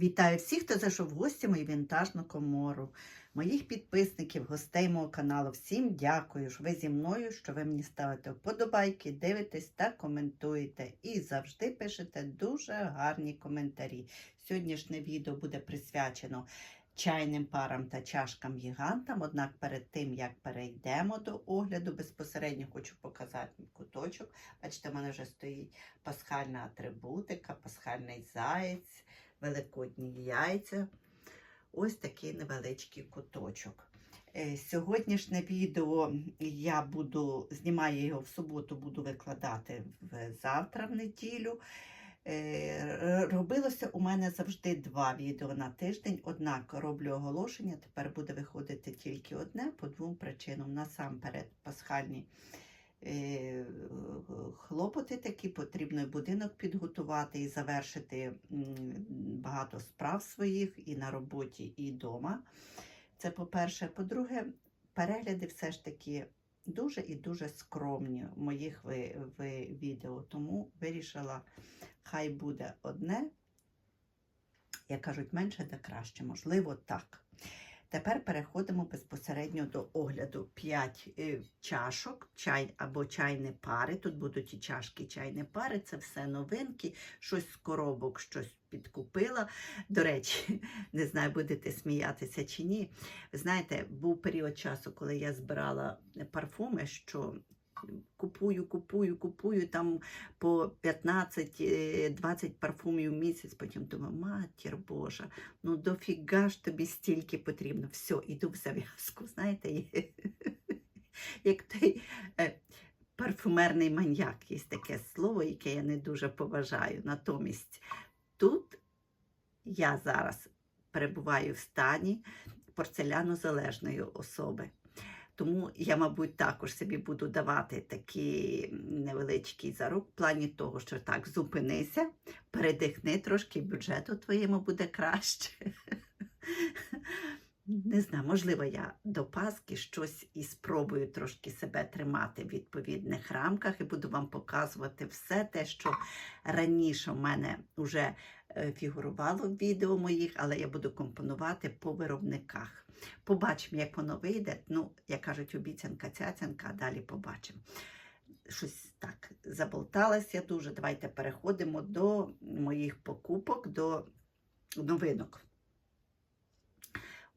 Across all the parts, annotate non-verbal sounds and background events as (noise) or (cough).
Вітаю всіх, хто зайшов в гості мою вінтажну комору, моїх підписників, гостей мого каналу. Всім дякую, що ви зі мною, що ви мені ставите вподобайки, дивитесь та коментуєте. І завжди пишете дуже гарні коментарі. Сьогоднішнє відео буде присвячено чайним парам та чашкам гігантам. Однак перед тим, як перейдемо до огляду, безпосередньо хочу показати куточок. Бачите, в мене вже стоїть пасхальна атрибутика, пасхальний заєць великодні яйця. Ось такий невеличкий куточок. Е, Сьогоднішнє відео я буду, знімаю його в суботу, буду викладати завтра в неділю. Е, Робилося у мене завжди два відео на тиждень, однак роблю оголошення. Тепер буде виходити тільки одне по двом причинам. Насамперед, пасхальні хлопоти такі, потрібно будинок підготувати і завершити багато справ своїх і на роботі, і вдома. Це по-перше. По-друге, перегляди все ж таки дуже і дуже скромні в моїх ви, ви, відео, тому вирішила, хай буде одне, як кажуть, менше та краще, можливо, так. Тепер переходимо безпосередньо до огляду. 5 чашок, чай або чайні пари. Тут будуть і чашки, і чайні пари. Це все новинки, щось з коробок, щось підкупила. До речі, (laughs) не знаю, будете сміятися чи ні. Ви знаєте, був період часу, коли я збирала парфуми, що купую, купую, купую там по 15-20 парфумів в місяць. Потім думаю, матір Божа, ну дофіга ж тобі стільки потрібно. Все, іду в зав'язку. Знаєте, як (laughs) той е, парфумерний маньяк, є таке слово, яке я не дуже поважаю. Натомість тут я зараз перебуваю в стані порцелянозалежної особи. Тому я, мабуть, також собі буду давати такий невеличкий зарок в плані того, що так, зупинися, передихни трошки, бюджету твоєму буде краще. (laughs) Не знаю, можливо, я до Пасхи щось і спробую трошки себе тримати в відповідних рамках і буду вам показувати все те, що раніше в мене вже е, фігурувало в відео моїх, але я буду компонувати по виробниках. Побачимо, як воно вийде. Ну, як кажуть, обіцянка цяцянка, а далі побачимо. Щось так заболталась дуже. Давайте переходимо до моїх покупок, до новинок.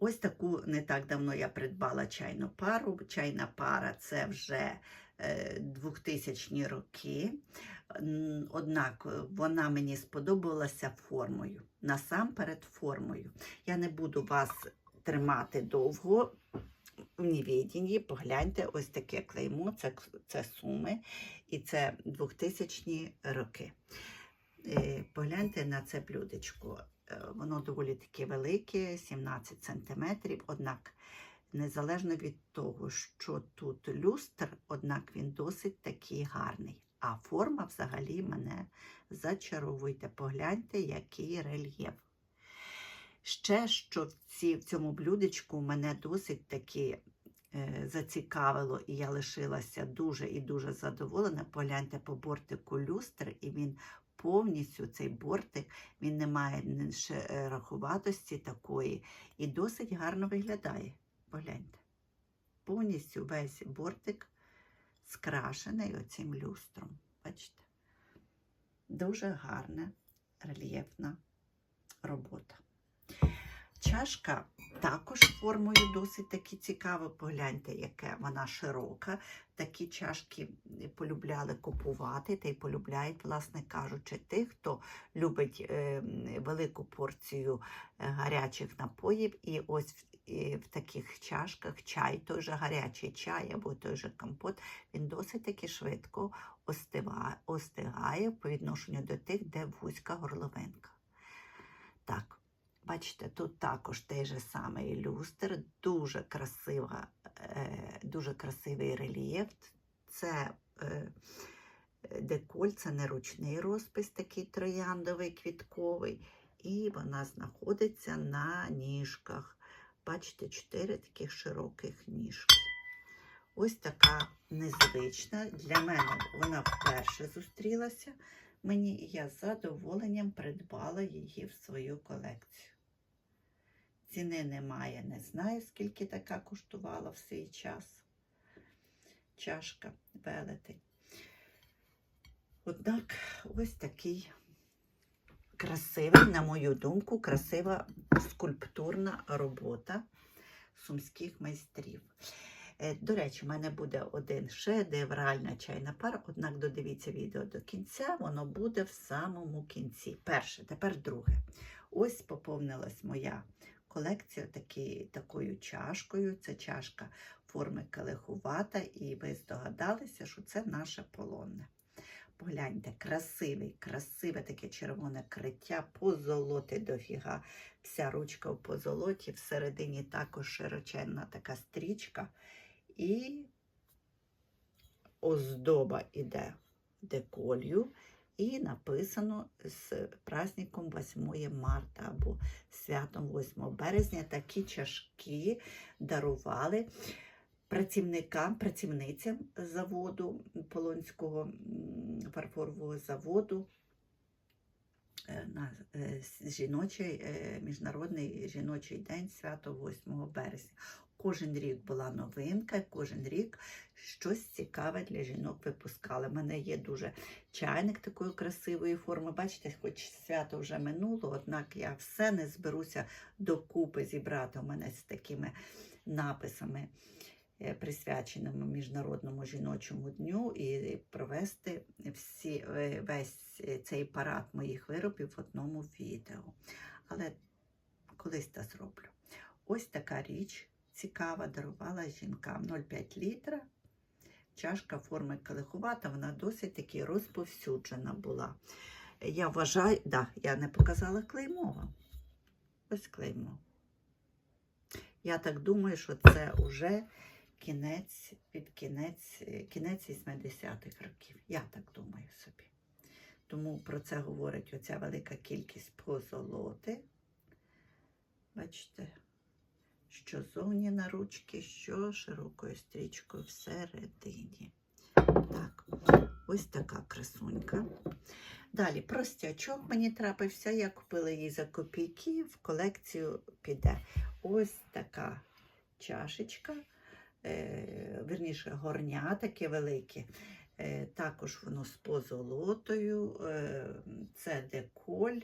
Ось таку не так давно я придбала чайну пару. Чайна пара це вже е, 2000 роки. Однак е, вона мені сподобалася формою. Насамперед формою. Я не буду вас тримати довго в невідінні. Погляньте, ось таке клеймо, це, це суми, і це 2000 роки. Е, Погляньте на це блюдечко. Е, Воно доволі таке велике, 17 см, однак, незалежно від того, що тут люстр, однак він досить такий гарний. А форма взагалі мене зачаровуйте. Погляньте, який рельєф. Ще що в, ці, в цьому блюдечку мене досить таки е, зацікавило, і я лишилася дуже і дуже задоволена. Погляньте по бортику люстр, і він повністю цей бортик, він не має менше рахуватості такої, і досить гарно виглядає. Погляньте. Повністю весь бортик скрашений оцим люстром. Бачите? Дуже гарна рельєфна робота. Чашка також формою досить таки цікава. Погляньте, яка вона широка. Такі чашки полюбляли купувати та й полюбляють, власне кажучи, тих, хто любить е, велику порцію е, гарячих напоїв. І ось в, і в таких чашках чай, той же гарячий чай або той же компот, він досить таки швидко остигає по відношенню до тих, де вузька горловинка. Так. Бачите, тут також той же самий люстр, дуже красива, е, дуже красивий рельєф. Це е, деколь, це не ручний розпис, такий трояндовий, квітковий. І вона знаходиться на ніжках. Бачите, чотири таких широких ніжки. Ось така незвична. Для мене вона вперше зустрілася. мені, і я з задоволенням придбала її в свою колекцію. Ціни немає, не знаю, скільки така коштувала в свій час. Чашка велетень. Однак ось такий красивий, на мою думку, красива скульптурна робота сумських майстрів. Е, До речі, в мене буде один шедевральна чайна пара, однак додивіться відео до кінця, воно буде в самому кінці. Перше, тепер друге. Ось поповнилась моя колекція такі, такою чашкою. Це чашка форми келихувата, і ви здогадалися, що це наше полонне. Погляньте, красивий, красиве таке червоне криття, позолоти дофіга. Вся ручка в позолоті, всередині також широченна така стрічка. І оздоба іде деколью. І написано з праздником 8 марта або святом 8 березня. Такі чашки дарували працівникам, працівницям заводу Полонського фарфорового заводу е, на е, жіночий, е, Міжнародний жіночий день свято 8 березня. Кожен рік була новинка, кожен рік щось цікаве для жінок випускали. У мене є дуже чайник такої красивої форми. Бачите, хоч свято вже минуло, однак я все не зберуся докупи зібрати у мене з такими написами, е, присвяченими Міжнародному жіночому дню, і провести всі, е, весь е, цей парад моїх виробів в одному відео. Але колись це зроблю. Ось така річ цікава дарувала жінкам 0,5 літра. Чашка форми калихувата, вона досить таки розповсюджена була. Я вважаю, да, я не показала клеймова. Ось клеймо. Я так думаю, що це вже кінець, під кінець, кінець 80-х років. Я так думаю собі. Тому про це говорить оця велика кількість позолоти. Бачите, що зовні на ручки, що широкою стрічкою всередині. Так, ось така красунька. Далі простячок мені трапився. Я купила її за копійки, в колекцію піде. Ось така чашечка, е, верніше, горня таке велике. Е, також воно з позолотою, е, це деколь.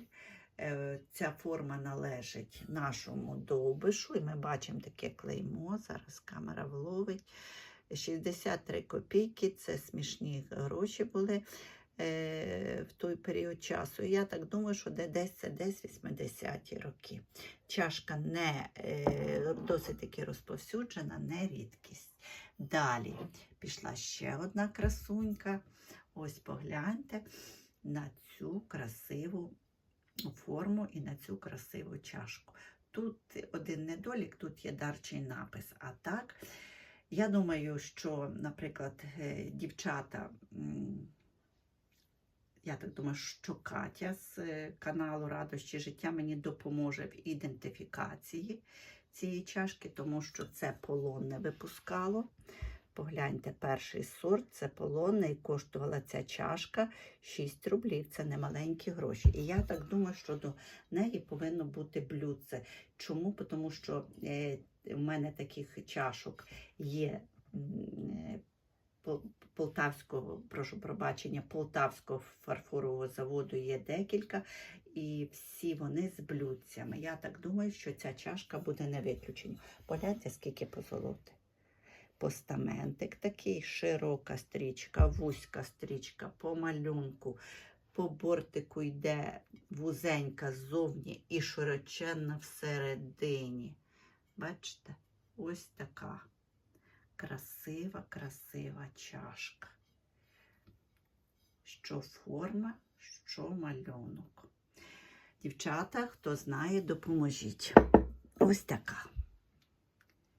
Е, Ця форма належить нашому довбишу, і ми бачимо таке клеймо. Зараз камера вловить. 63 копійки це смішні гроші були е, в той період часу. Я так думаю, що десь це десь 80-ті роки. Чашка не е, досить таки розповсюджена, не рідкість. Далі пішла ще одна красунька. Ось погляньте на цю красиву форму і на цю красиву чашку. Тут один недолік, тут є дарчий напис. А так, я думаю, що, наприклад, е, дівчата, я так думаю, що Катя з е, каналу Радощі життя мені допоможе в ідентифікації цієї чашки, тому що це полонне випускало. Погляньте, перший сорт це полонне і коштувала ця чашка 6 рублів. Це не маленькі гроші. І я так думаю, що до неї повинно бути блюдце. Чому? Тому що е, в мене таких чашок є е, Полтавського, прошу пробачення, Полтавського фарфорового заводу є декілька, і всі вони з блюдцями. Я так думаю, що ця чашка буде не виключенням. Погляньте, скільки позолоти. Постаментик такий, широка стрічка, вузька стрічка, по малюнку, по бортику йде вузенька ззовні і широченна всередині. Бачите, ось така красива, красива чашка. Що форма, що малюнок. Дівчата, хто знає, допоможіть. Ось така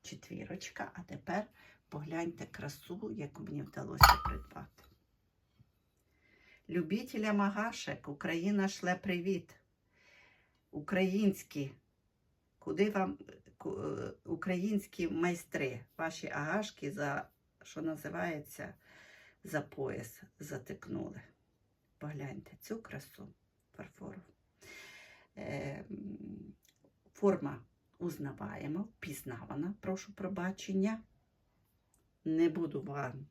четвірочка. А тепер погляньте красу, яку мені вдалося придбати. Любітеля Магашек, Україна шле привіт. Українські, куди вам е, українські майстри, ваші агашки за, що називається, за пояс затикнули. Погляньте цю красу фарфору. Е, форма узнаваємо, впізнавана, прошу пробачення. Не буду вам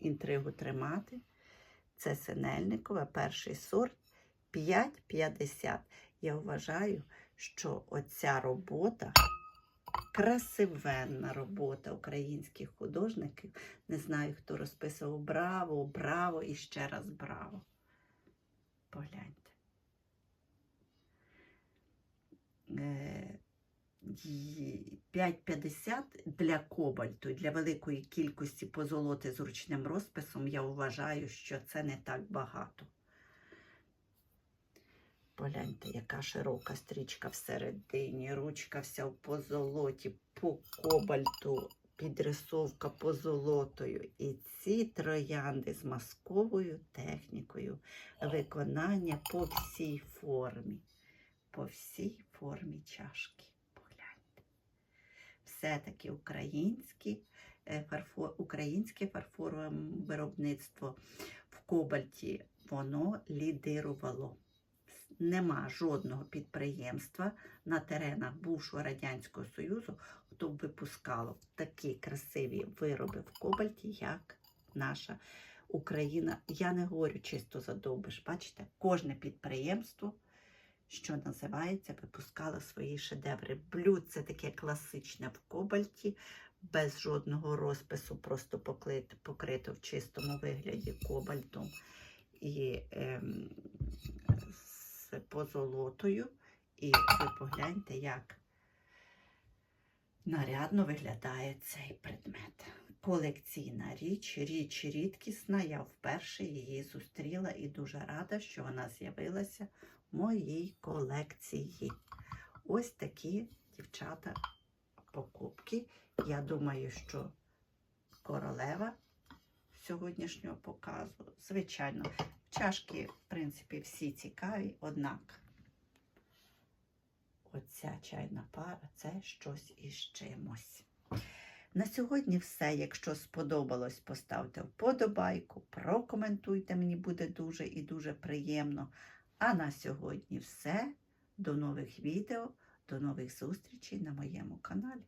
інтригу тримати. Це синельникове, перший сорт 5,50. Я вважаю, що оця робота, красивенна робота українських художників. Не знаю, хто розписував браво, браво і ще раз браво. Погляньте. Е, й- 5,50 для кобальту, для великої кількості позолоти з ручним розписом, я вважаю, що це не так багато. Погляньте, яка широка стрічка всередині, ручка вся в позолоті, по кобальту, підрисовка позолотою. І ці троянди з масковою технікою виконання по всій формі, по всій формі чашки. Все-таки українські, е, фарфор, українське фарфорове виробництво в кобальті воно лідирувало. Нема жодного підприємства на теренах бувшого Радянського Союзу, хто б випускало такі красиві вироби в кобальті, як наша Україна. Я не говорю чисто за довбиш. Бачите, кожне підприємство, що називається, випускало свої шедеври. Блюд це таке класичне в кобальті, без жодного розпису, просто поклит- покрито в чистому вигляді кобальтом і ем, з позолотою. І ви погляньте, як нарядно виглядає цей предмет. Колекційна річ, річ рідкісна. Я вперше її зустріла і дуже рада, що вона з'явилася моїй колекції. Ось такі дівчата покупки. Я думаю, що королева сьогоднішнього показу, звичайно, чашки, в принципі, всі цікаві, однак оця чайна пара це щось із чимось. На сьогодні все. Якщо сподобалось, поставте вподобайку, прокоментуйте, мені буде дуже і дуже приємно. А на сьогодні все. До нових відео, до нових зустрічей на моєму каналі.